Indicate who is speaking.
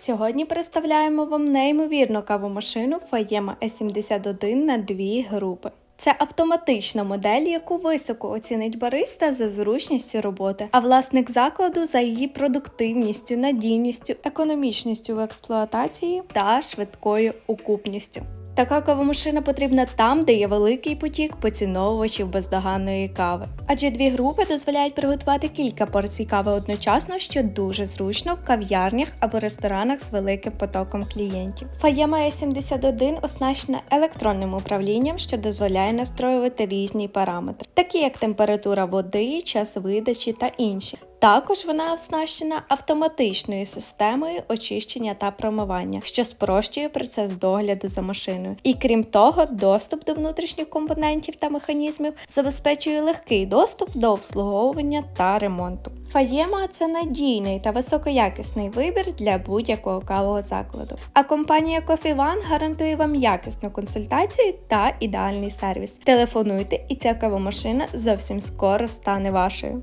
Speaker 1: Сьогодні представляємо вам неймовірну кавомашину Фаєма S71 на дві групи. Це автоматична модель, яку високо оцінить бариста за зручністю роботи, а власник закладу за її продуктивністю, надійністю, економічністю в експлуатації та швидкою окупністю. Така кавомашина потрібна там, де є великий потік поціновувачів бездоганної кави. Адже дві групи дозволяють приготувати кілька порцій кави одночасно, що дуже зручно в кав'ярнях або ресторанах з великим потоком клієнтів. Фаєма E71 оснащена електронним управлінням, що дозволяє настроювати різні параметри, такі як температура води, час видачі та інші. Також вона оснащена автоматичною системою очищення та промивання, що спрощує процес догляду за машиною. І крім того, доступ до внутрішніх компонентів та механізмів забезпечує легкий доступ до обслуговування та ремонту. Фаєма це надійний та високоякісний вибір для будь-якого кавового закладу. А компанія Coffee One гарантує вам якісну консультацію та ідеальний сервіс. Телефонуйте, і ця кавомашина зовсім скоро стане вашою.